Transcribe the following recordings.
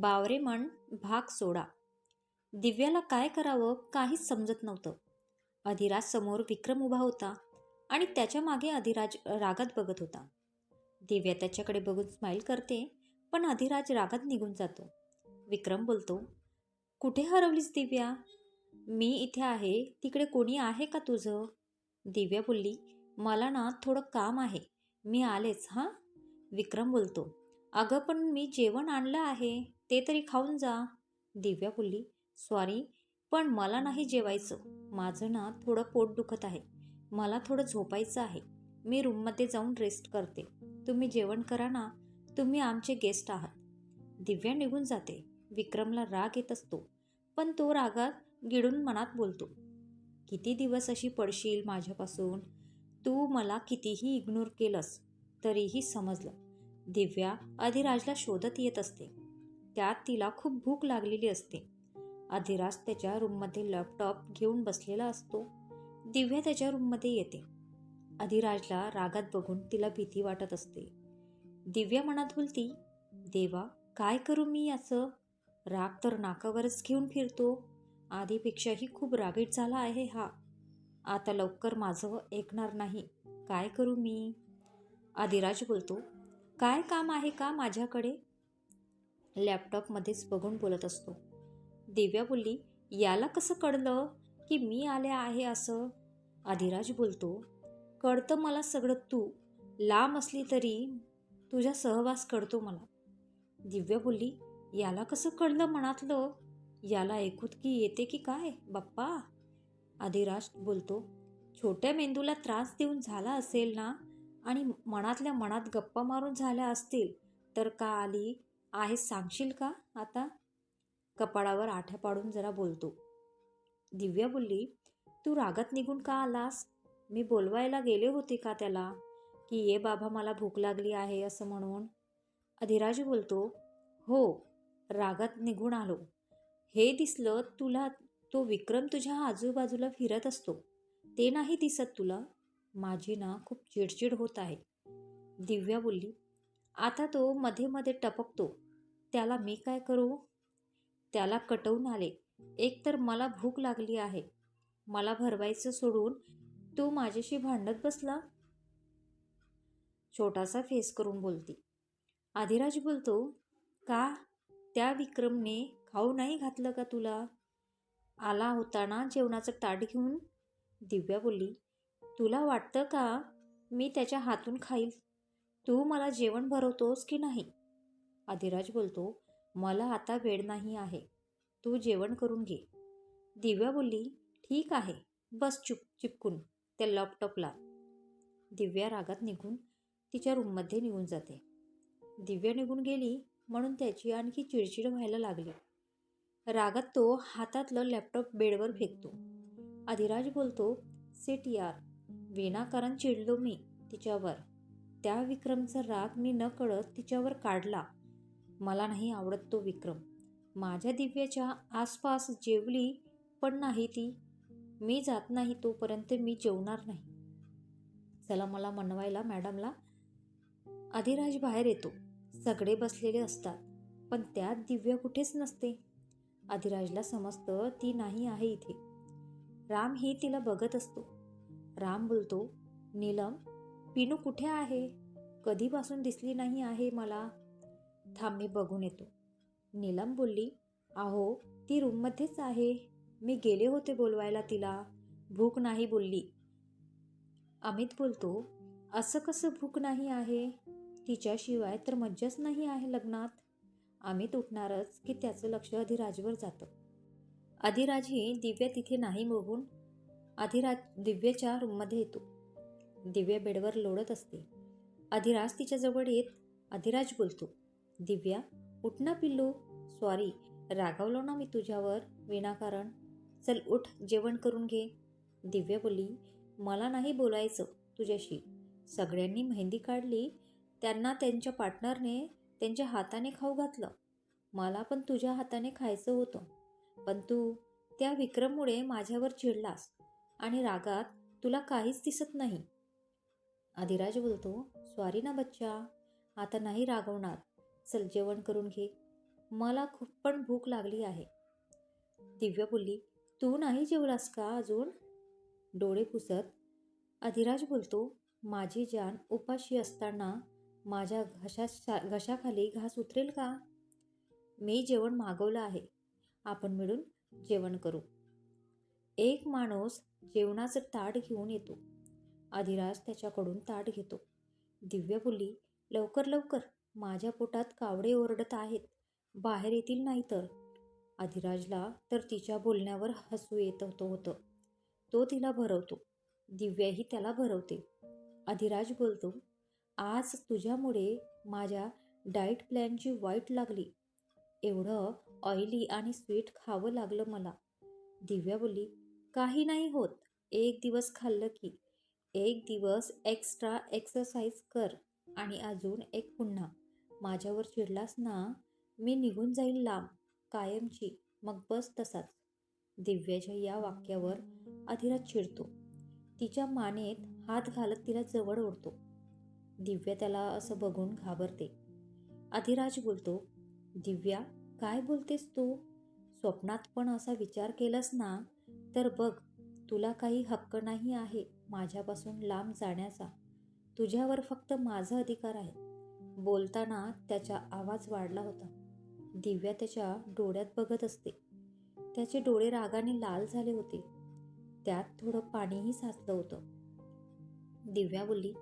बावरे म्हण भाग सोडा. दिव्याला काय करावं काहीच समजत नव्हतं. अधिराज समोर विक्रम उभा होता आणि त्याच्यामागे अधिराज रागात बघत होता. दिव्या त्याच्याकडे बघून स्माईल करते पण अधिराज रागात निघून जातो. विक्रम बोलतो कुठे हरवलीस दिव्या? मी इथे आहे. तिकडे कोणी आहे का तुझं? दिव्या बोलली मला ना थोडं काम आहे. मी आलेच हां? विक्रम बोलतो अगं पण मी जेवण आणलं आहे. ते तरी खाऊन जा. दिव्या बोलली सॉरी पण मला नाही जेवायचं. माझं ना थोडं पोट दुखत आहे. मला थोडं झोपायचं आहे. मी रूममध्ये जाऊन रेस्ट करते. तुम्ही जेवण करा ना. तुम्ही आमचे गेस्ट आहात. दिव्या निघून जाते. विक्रमला राग येत असतो पण तो रागात गिळून मनात बोलतो किती दिवस अशी पडशील माझ्यापासून? तू मला कितीही इग्नोर केलंस तरीही समजलं. दिव्या अधिराजला शोधत येत असते. त्यात तिला खूप भूक लागलेली असते. अधिराज त्याच्या रूममध्ये लॅपटॉप घेऊन बसलेला असतो. दिव्या त्याच्या रूममध्ये येते. अधिराजला रागात बघून तिला भीती वाटत असते. दिव्या मनात बोलती देवा काय करू मी असं राग तर नाकावरच घेऊन फिरतो. आधीपेक्षाही खूप रागीट झाला आहे हा. आता लवकर माझं ऐकणार नाही. काय करू मी? आदिराज बोलतो काय काम आहे का माझ्याकडे? लॅपटॉपमध्येच बघून बोलत असतो. दिव्या बोलली याला कसं कळलं की मी आले आहे असं? आदिराज बोलतो कळतं मला सगळं तू. लांब असली तरी तुझा सहवास कळतो मला. दिव्या बोलली याला कसं कळलं मनातलं? याला ऐकूत की येते की काय बाप्पा? आदिराज बोलतो छोट्या मेंदूला त्रास देऊन झाला असेल ना आणि मनातल्या मनात गप्पा मारून झाल्या असतील तर का आली? आहे सांगशील का आता? कपाळावर आठ्या पाडून जरा बोलतो. दिव्या बोलली तू रागात निघून का आलास? मी बोलवायला गेले होते का त्याला? की ये बाबा मला भूक लागली आहे असं म्हणून. अधिराज बोलतो हो रागात निघून आलो. हे दिसलं तुला तो विक्रम तुझ्या आजूबाजूला फिरत असतो. ते नाही दिसत तुला. माझी ना खूप चिडचिड होत आहे. दिव्या बोलली आता तो मध्ये मध्ये टपकतो. त्याला मी काय करू? त्याला कटवून आले. एक तर मला भूक लागली आहे. मला भरवायचं सोडून तू माझ्याशी भांडत बसला? छोटासा फेस करून बोलती. आधिराज बोलतो का? त्या विक्रमने खाऊ नाही घातलं का तुला? आला होताना जेवणाचं ताट घेऊन? दिव्या बोलली तुला वाटतं का मी त्याच्या हातून खाईल? तू मला जेवण भरवतोस की नाही? अधिराज बोलतो मला आता वेळ नाही आहे. तू जेवण करून घे. दिव्या बोलली ठीक आहे. बस चुप चिपकून त्या लॅपटॉपला दिव्या रागात निघून तिच्या रूममध्ये निघून जाते. दिव्या निघून गेली म्हणून त्याची आणखी चिडचिड व्हायला लागली. रागात तो हातातलं लॅपटॉप बेडवर फेकतो. अधिराज बोलतो सेट यार विनाकारण चिडलो मी तिच्यावर. त्या विक्रमचा राग मी न कळत तिच्यावर काढला. मला नाही आवडत तो विक्रम. माझ्या दिव्याच्या आसपास जेवली पण नाही ती. मी जात नाही तोपर्यंत मी जेवणार नाही. चला मला म्हणवायला मॅडमला. अधिराज बाहेर येतो. सगळे बसलेले असतात. पण त्यात दिव्या कुठेच नसते. अधिराजला समजतं ती नाही आहे इथे. राम ही तिला बघत असतो. राम बोलतो नीलम पिनू कुठे आहे? कधीपासून दिसली नाही आहे मला? थांब मी बघून येतो. नीलम बोलली आहो ती रूममध्येच आहे. मी गेले होते बोलवायला तिला. भूक नाही बोलली. अमित बोलतो असं कसं भूक नाही आहे? तिच्याशिवाय तर मज्जाच नाही आहे लग्नात. अमित उठणारच की त्याचं लक्ष अधिराजवर जातं. अधिराजही दिव्या तिथे नाही बघून अधिराज दिव्याच्या रूममध्ये येतो. दिव्या बेडवर लोळत असते. अधिराज तिच्याजवळ येत अधिराज बोलतो दिव्या उठ ना पिल्लू. सॉरी रागावलो ना मी तुझ्यावर विनाकारण चल उठ जेवण करून घे. दिव्या बोलली मला नाही बोलायचं तुझ्याशी. सगळ्यांनी मेहंदी काढली. त्यांना त्यांच्या पार्टनरने त्यांच्या हाताने खाऊ घातलं. मला पण तुझ्या हाताने खायचं होतं. पण तू त्या विक्रममुळे माझ्यावर चिडलास आणि रागात तुला काहीच दिसत नाही. आदिराज बोलतो सॉरी ना बच्चा आता नाही रागवणार. चल जेवण करून घे. मला खूप पण भूक लागली आहे. दिव्या बोलली तू नाही जेवलास का अजून? डोळे पुसत अधिराज बोलतो माझी जान उपाशी असताना माझ्या घशा घशाखाली घास उतरेल का? मी जेवण मागवलं आहे. आपण मिळून जेवण करू. एक माणूस जेवणाचं ताट घेऊन येतो. अधिराज त्याच्याकडून ताट घेतो. दिव्या बोलली लवकर लवकर. माझ्या पोटात कावडे ओरडत आहेत. बाहेर येतील नाही तर अधिराजला तर तिच्या बोलण्यावर हसू येत होतं होतं. तो तिला भरवतो. दिव्याही त्याला भरवते. अधिराज बोलतो आज तुझ्यामुळे माझ्या डाएट प्लॅनची वाईट लागली. एवढं ऑइली आणि स्वीट खावं लागलं मला. दिव्या बोलली काही नाही होत. एक दिवस खाल्लं की. एक दिवस एक्स्ट्रा एक्सरसाइज कर आणि अजून एक पुन्हा. माझ्यावर चिडलास ना मी निघून जाईल लांब कायमची. मग बस तसाच. दिव्याच्या या वाक्यावर अधिराज चिडतो. तिच्या मानेत हात घालत तिला जवळ ओढतो. दिव्या त्याला असं बघून घाबरते. अधिराज बोलतो दिव्या काय बोलतेस तू? स्वप्नात पण असा विचार केलास ना तर बघ तुला काही हक्क नाही आहे माझ्यापासून लांब जाण्याचा. तुझ्यावर फक्त माझा अधिकार आहे. बोलताना त्याचा आवाज वाढला होता. दिव्या त्याच्या डोळ्यात बघत असते. त्याचे डोळे रागाने लाल झाले होते. त्यात थोडं पाणीही साचलं होतं. दिव्या बोलली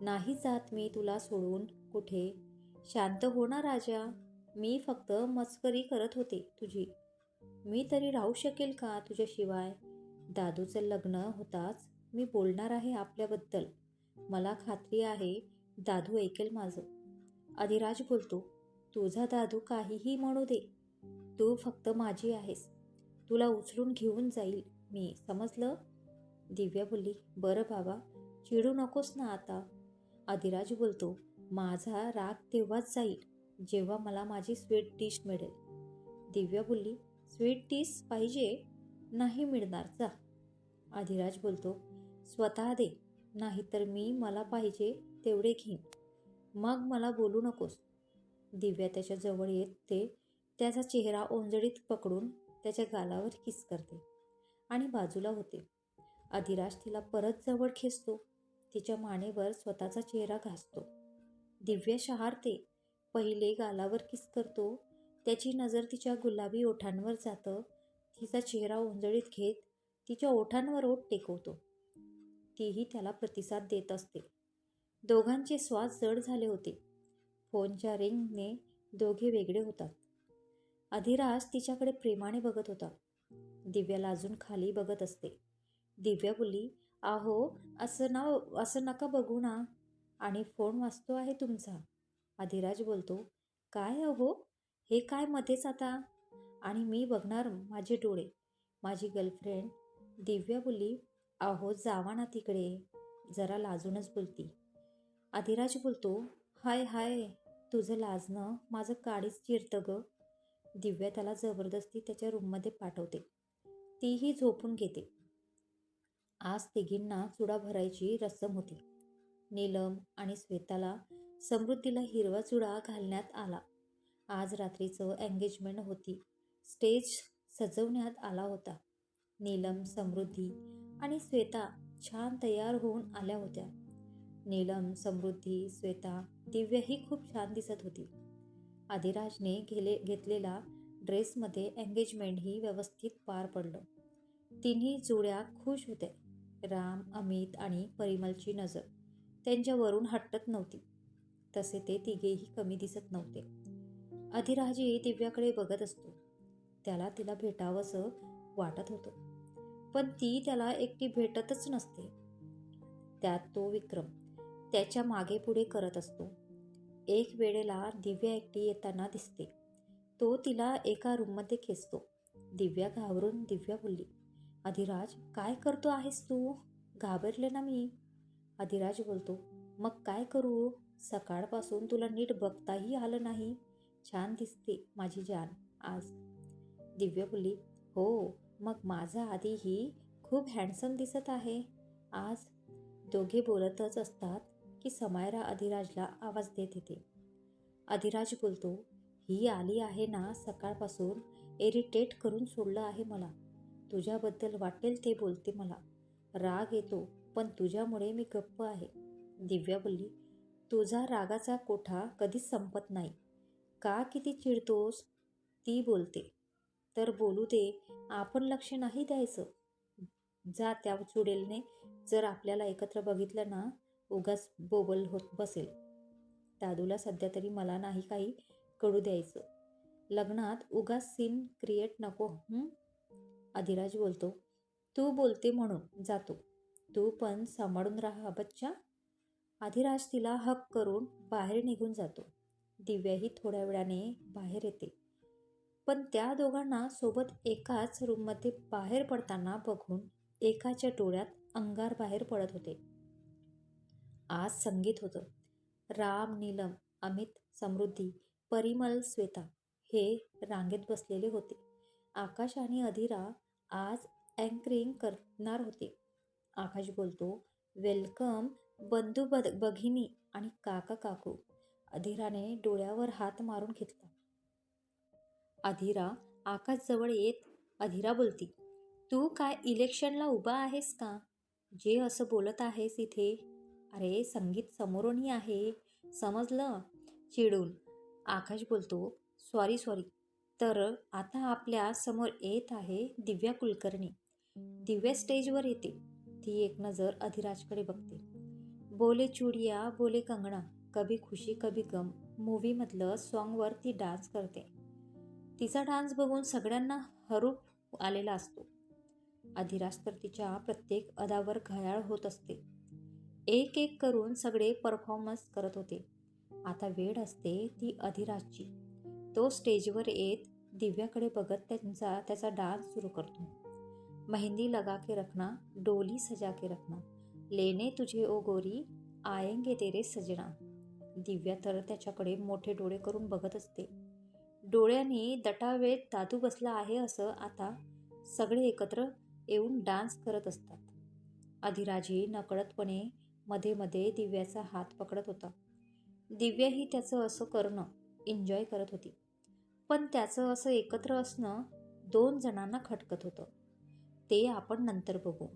नाही जात मी तुला सोडून कुठे. शांत हो ना राजा. मी फक्त मस्करी करत होते तुझी. मी तरी राहू शकेल का तुझ्याशिवाय? दादूचं लग्न होताच मी बोलणार आहे आपल्याबद्दल. मला खात्री आहे दादू ऐकेल माझं. अधिराज बोलतो तुझा दादू काहीही म्हणू दे. तू फक्त माझी आहेस. तुला उचलून घेऊन जाईल. मी समजलं? दिव्या बोलली बरं बाबा चिडू नकोस ना आता. अधिराज बोलतो माझा राग तेव्हाच जाईल जेव्हा मला माझी स्वीट डिश मिळेल. दिव्या बोलली स्वीट डिश पाहिजे? नाही मिळणार जा. अधिराज बोलतो स्वतः दे. नाहीतर मी मला पाहिजे तेवढे घेईन. मग मला बोलू नकोस. दिव्या त्याच्याजवळ येत ते त्याचा चेहरा ओंजळीत पकडून त्याच्या गालावर किस करते आणि बाजूला होते. अधिराज तिला परत जवळ खेचतो. तिच्या मानेवर स्वतःचा चेहरा घासतो. दिव्या शहारते. पहिले गालावर किस करतो. त्याची नजर तिच्या गुलाबी ओठांवर जातं. तिचा चेहरा ओंजळीत घेत तिच्या ओठांवर ओठ टेकवतो. तीही त्याला प्रतिसाद देत असते. दोघांचे श्वास जड झाले होते. फोनच्या रिंगने दोघे वेगळे होतात. अधिराज तिच्याकडे प्रेमाने बघत होता. दिव्याला अजून खाली बघत असते. दिव्या बोलली आहो असं ना असं नका बघू ना. आणि फोन वाचतो आहे तुमचा. अधिराज बोलतो काय अहो हे काय मध्येच आता? आणि मी बघणार माझे डोळे. माझी गर्लफ्रेंड दिव्या बोलली अहो जावा ना तिकडे. जरा लाजूनच बोलती. अधिराज बोलतो हाय हाय तुझं लाजणं माझं काडीच चिरतं ग. दिव्या त्याला जबरदस्ती त्याच्या रूममध्ये पाठवते. तीही झोपून घेते. आज तिघींना चुडा भरायची रस्सम होती. नीलम आणि श्वेताला समृद्धीला हिरवा चुडा घालण्यात आला. आज रात्रीचं एंगेजमेंट होती. स्टेज सजवण्यात आला होता. नीलम समृद्धी आणि श्वेता छान तयार होऊन आल्या होत्या. नीलम समृद्धी श्वेता दिव्याही खूप छान दिसत होती. आदिराजने गेले घेतलेला ड्रेसमध्ये एंगेजमेंटही व्यवस्थित पार पडलं. तिन्ही जोड्या खुश होत्या. राम अमित आणि परिमलची नजर त्यांच्यावरून हटत नव्हती. तसे ते तिघेही कमी दिसत नव्हते. अधिराजही दिव्याकडे बघत असतो. त्याला तिला भेटावंसं वाटत होतं. पण ती त्याला एकटी भेटतच नसते. त्यात तो विक्रम त्याच्यामागे पुढे करत असतो. एक वेळेला दिव्या एकटी येताना दिसते. तो तिला एका रूममध्ये खेचतो. दिव्या घाबरून दिव्या बोलली अधिराज काय करतो आहेस तू? घाबरले ना मी. अधिराज बोलतो मग काय करू? सकाळपासून तुला नीट बघताही आलं नाही. छान दिसते माझी जान आज. दिव्या बोलली हो मग माझा आधीही खूप हँडसम दिसत आहे. आज दोघे बोलतच असतात. की समायरा अधिराजला आवाज देत येते अधिराज बोलतो ही आली आहे ना सकाळपासून? एरिटेट करून सोडलं आहे मला. तुझ्याबद्दल वाटेल ते बोलते मला. राग येतो पण तुझ्यामुळे मी गप्प आहे. दिव्या बोलली तुझा रागाचा कोठा कधीच संपत नाही. का किती चिडतोस? ती बोलते तर बोलू दे आपण लक्ष नाही द्यायचं. जा त्या चुडेलने जर आपल्याला एकत्र बघितलं ना उगाच बोबल होत बसेल. दादूला सध्या तरी मला नाही काही कळू द्यायचं. लग्नात उगाच सीन क्रिएट नको अधिराज बोलतो तू बोलते म्हणून जातो. तू पण सांभाळून राहा बच्चा. अधिराज तिला हक करून बाहेर निघून जातो. दिव्याही थोड्या वेळाने बाहेर येते. पण त्या दोघांना सोबत एकाच रूममध्ये बाहेर पडताना बघून एकाच्या डोळ्यात अंगार बाहेर पडत होते. आज संगीत होतं. राम नीलम अमित समृद्धी परिमल श्वेता हे रांगेत बसलेले होते. आकाश आणि अधिरा आज अँकरिंग करणार होते. आकाश बोलतो वेलकम बंधू बद भगिनी आणि काका काकू. अधिराने डोळ्यावर हात मारून घेतला. अधिरा आकाशजवळ येत अधिरा बोलती तू काय इलेक्शनला उभा आहेस का? जे असं बोलत आहेस इथे अरे संगीत समोरूनही आहे. समजलं? चिडून. आकाश बोलतो सॉरी सॉरी तर आता आपल्यासमोर येत आहे दिव्या कुलकर्णी. दिव्या स्टेजवर येते. ती एक नजर अधिराजकडे बघते. बोले चुडिया बोले कंगणा. कभी खुशी कभी गम. मूवीमधलं सॉन्गवर ती डान्स करते. तिचा डान्स बघून सगळ्यांना हरूप आलेला असतो. अधिराज तर तिच्या प्रत्येक अदावर घायाळ होत असते. एक एक करून सगळे परफॉर्मन्स करत होते. आता वेळ असते ती अधिराजची. तो स्टेजवर येत दिव्याकडे बघत त्यांचा त्याचा डान्स सुरू करतो. मेहंदी लगा के रखना डोली सजा के रखना. लेने तुझे ओ गोरी आएंगे तेरे सजना. दिव्या तर त्याच्याकडे मोठे डोळे करून बघत असते. डोळ्यांनी दटावेत दादू बसला आहे असं आता सगळे एकत्र येऊन डान्स करत असतात. अधिराजी नकळतपणे मध्ये मध्ये दिव्याचा हात पकडत होता. दिव्याही त्याचं असं करणं एन्जॉय करत होती. पण त्याचं असं एकत्र असणं दोन जणांना खटकत होतं. ते आपण नंतर बघू.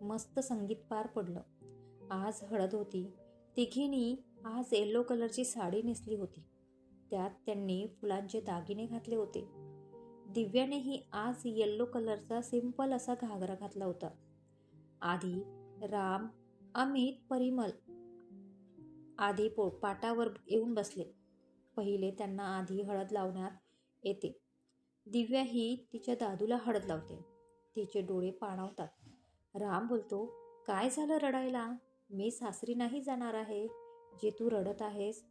मस्त संगीत पार पडलं. आज हळद होती. तिघींनी आज येल्लो कलरची साडी नेसली होती. त्यात त्यांनी फुलांचे दागिने घातले होते. दिव्यानेही आज येल्लो कलरचा सिंपल असा घागरा घातला होता. आधी राम अमित परिमल आधी पो पाटावर येऊन बसले. पहिले त्यांना आधी हळद लावण्यात येते. दिव्या ही तिच्या दादूला हळद लावते. तिचे डोळे पाणावतात. राम बोलतो काय झालं रडायला? मी सासरी नाही जाणार आहे. जे तू रडत आहेस.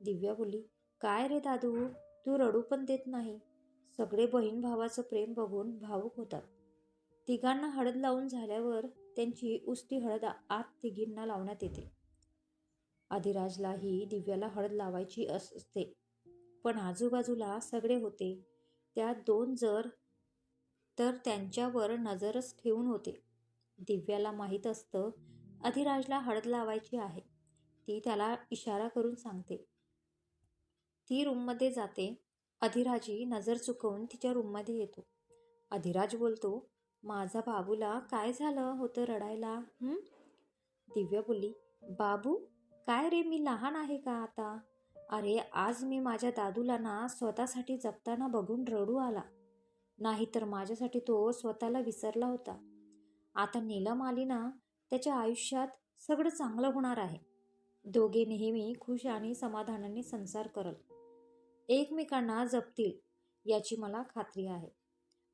दिव्या बोलली काय रे दादू? तू रडू पण देत नाही. सगळे बहीण भावाचं प्रेम बघून भावूक होतात. तिघांना हळद लावून झाल्यावर त्यांची उष्टी हळद आत तिघींना लावण्यात येते. आदिराजलाही दिव्याला हळद लावायची असते. पण आजूबाजूला सगळे होते. त्यात दोन जर तर त्यांच्यावर नजरच ठेवून होते. दिव्याला माहीत असतं अधिराजला हळद लावायची आहे. ती त्याला इशारा करून सांगते. ती रूममध्ये जाते. अधिराजी नजर चुकवून तिच्या रूममध्ये येतो. अधिराज बोलतो माझा बाबूला काय झालं होतं रडायला दिव्या बोलली बाबू काय रे मी लहान आहे का आता? अरे आज मी माझ्या दादूला ना स्वतःसाठी जपताना बघून रडू आला. नाहीतर माझ्यासाठी तो स्वतःला विसरला होता. आता नीलम आली ना त्याच्या आयुष्यात सगळं चांगलं होणार आहे. दोघे नेहमी खुश आणि समाधानाने संसार करल. एकमेकांना जपतील याची मला खात्री आहे.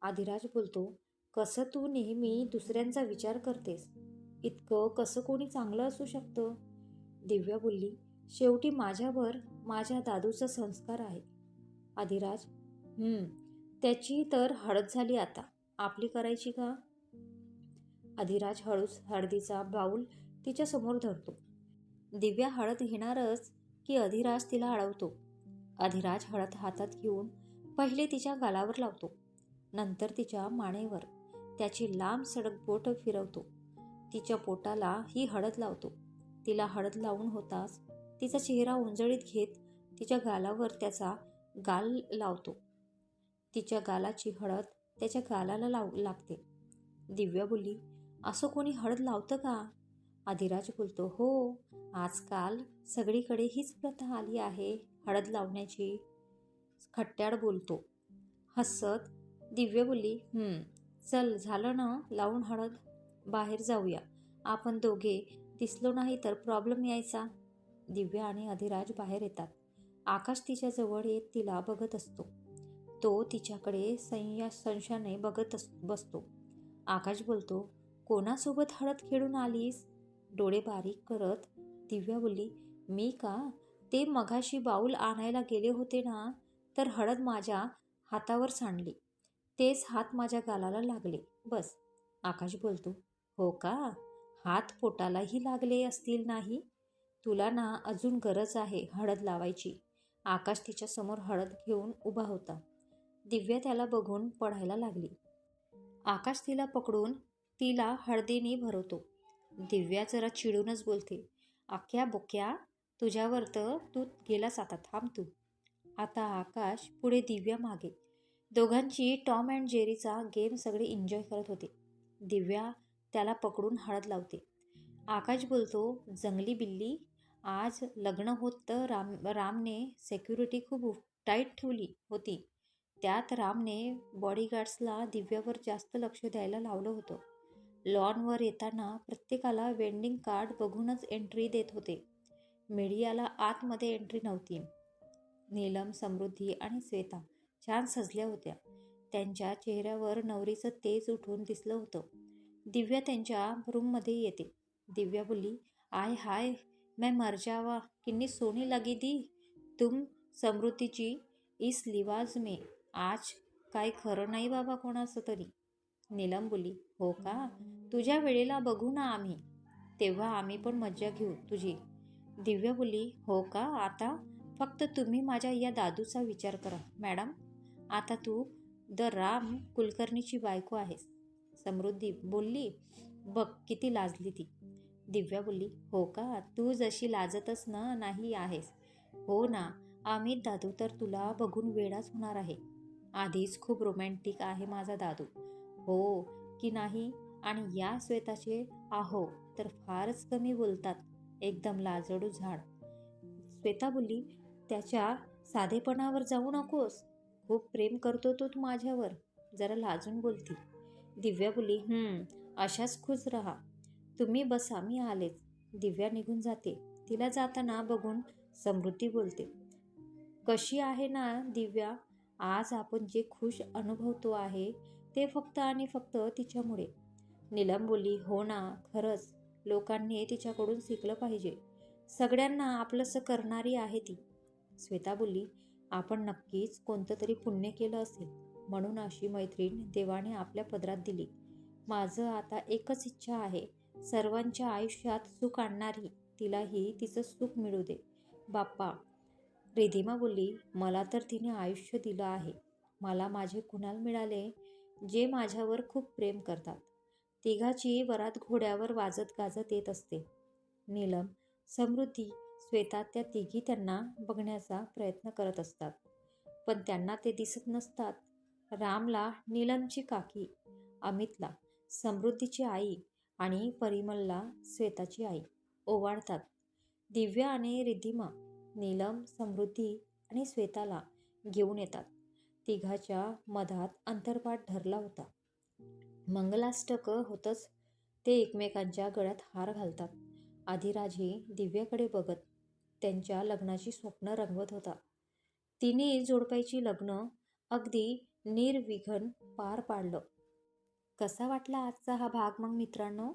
आधिराज बोलतो कसं तू नेहमी दुसऱ्यांचा विचार करतेस? इतकं कसं कोणी चांगलं असू शकतं? दिव्या बोलली शेवटी माझ्यावर माझ्या दादूचा संस्कार आहे. आदिराज हम्म त्याची तर हळद झाली आता. आपली करायची का? अधिराज हळूच हळदीचा बाऊल तिच्यासमोर धरतो. दिव्या हळद घेणारच की अधिराज तिला अडवतो अधिराज हळद हातात घेऊन पहिले तिच्या गालावर लावतो. नंतर तिच्या मानेवर. त्याची लांब सडक बोट फिरवतो. तिच्या पोटाला ही हळद लावतो. तिला हळद लावून होताच तिचा चेहरा उंजळीत घेत तिच्या गालावर त्याचा गाल लावतो. तिच्या गालाची हळद त्याच्या गालाला लाव लागते. दिव्या बोलली असं कोणी हळद लावतं का? आधिराज बोलतो हो आजकाल सगळीकडे हीच प्रथा आली आहे हळद लावण्याची. खट्ट्याळ बोलतो हसत. दिव्य बोलली चल झालं ना? लावून हळद. बाहेर जाऊया. आपण दोघे. दिसलो नाही तर प्रॉब्लेम यायचा. दिव्या आणि अधिराज बाहेर येतात. आकाश तिच्याजवळ येत तिला बघत असतो. तो तिच्याकडे संया संशयाने बघत अस बसतो. आकाश बोलतो कोणासोबत हळद खेळून आलीस? डोळे बारीक करत दिव्या बोलली मी का? ते मघाशी बाऊल आणायला गेले होते ना? तर हळद माझ्या हातावर सांडली. तेच हात माझ्या गालाला लागले. बस. आकाश बोलतो हो का? हात पोटालाही लागले असतील नाही? तुला ना अजून गरज आहे हळद लावायची. आकाश तिच्यासमोर हळद घेऊन उभा होता. दिव्या त्याला बघून पडायला लागली. आकाश तिला पकडून तिला हळदीने भरवतो. दिव्या जरा चिडूनच बोलते आख्या बोक्या तुझ्यावर तर तू गेलास आता थांब तू. आता आकाश पुढे दिव्या मागे. दोघांची टॉम अँड जेरीचा गेम सगळे एन्जॉय करत होते. दिव्या त्याला पकडून हळद लावते. आकाश बोलतो जंगली बिल्ली आज लग्न होत तर राम रामने सेक्युरिटी खूप टाईट ठेवली होती. त्यात रामने बॉडीगार्ड्सला दिव्यावर जास्त लक्ष द्यायला लावलं होतं. लॉनवर येताना प्रत्येकाला वेंडिंग कार्ड बघूनच एंट्री देत होते. मीडियाला आतमध्ये एंट्री नव्हती. नीलम समृद्धी आणि श्वेता. छान सजल्या होत्या. त्यांच्या चेहऱ्यावर नवरीचं तेज उठून दिसलं होतं. दिव्या त्यांच्या रूममध्ये येते. दिव्या बोलली आय हाय मैं मर जावा किन्नी सोनी लगी दी. तुम समृद्धीची इस लिवाज में. आज काय खरं नाही बाबा कोणाचं तरी. नीलम बोली हो का? तुझ्या वेळेला बघू ना आम्ही. तेव्हा आम्ही पण मज्जा घेऊ तुझी. दिव्या बोली हो का? आता फक्त तुम्ही माझ्या या दादूचा विचार करा मॅडम. आता तू द राम कुलकर्णीची बायको आहेस. समृद्धी बोलली बघ किती लाजली ती. दिव्या बोलली हो का? तू जशी लाजतच ना नाही आहेस. हो ना. आम्ही दादू तर तुला बघून वेळाच होणार आहे. आधीच खूप रोमॅन्टिक आहे माझा दादू. हो की नाही? आणि या श्वेताचे आहो तर फारच कमी बोलतात. एकदम लाजडू झाड. श्वेता बोलली त्याच्या साधेपणावर जाऊ नकोस. खूप प्रेम करतो तो तू माझ्यावर. जरा लाजून बोलती. दिव्या बोली हम्म अशाच खुश राहा. तुम्ही बसा मी आलेच. दिव्या निघून जाते. तिला जाताना बघून समृद्धी बोलते कशी आहे ना दिव्या? आज आपण जे खुश अनुभवतो आहे ते फक्त आणि फक्त तिच्यामुळे. नीलम बोली हो ना खरंच. लोकांनी तिच्याकडून शिकलं पाहिजे. सगळ्यांना आपलंसं करणारी आहे ती. श्वेता बोलली आपण नक्कीच कोणतं तरी पुण्य केलं असेल म्हणून अशी मैत्रीण देवाने आपल्या पदरात दिली. माझं आता एकच इच्छा आहे सर्वांच्या आयुष्यात सुख आणणारी तिलाही तिचं सुख मिळू दे. बाप्पा रिधिमा बोलली मला तर तिने आयुष्य दिलं आहे. मला माझे कुणाल मिळाले जे माझ्यावर खूप प्रेम करतात. तिघाची वरात घोड्यावर वाजत गाजत येत असते. नीलम समृद्धी श्वेता त्या तिघी त्यांना बघण्याचा प्रयत्न करत असतात. पण त्यांना ते दिसत नसतात. रामला नीलमची काकी अमितला समृद्धीची आई आणि परिमलला श्वेताची आई ओवाळतात. दिव्या आणि रिद्धिमा नीलम समृद्धी आणि श्वेताला घेऊन येतात. तिघाच्या मधात अंतरपाठ ठरला होता. मंगलाष्टक होतच ते एकमेकांच्या गळ्यात हार घालतात. आधिराजही दिव्याकडे बघत त्यांच्या लग्नाची स्वप्न रंगवत होता. तिने जोडप्याची लग्न अगदी निर्विघन पार पाडलं. कसा वाटला आजचा हा भाग मग मित्रांनो?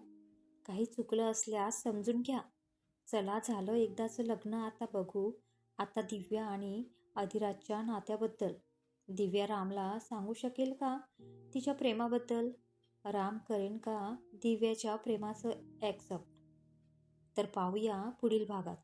काही चुकलं असल्यास समजून घ्या. चला झालं एकदाचं लग्न आता बघू. आता दिव्या आणि अधिराजच्या नात्याबद्दल. दिव्या रामला सांगू शकेल का? तिच्या प्रेमाबद्दल? राम करेन का दिव्याच्या प्रेमाचं ॲक्सेप्ट तर पाहूया पुढील भागात.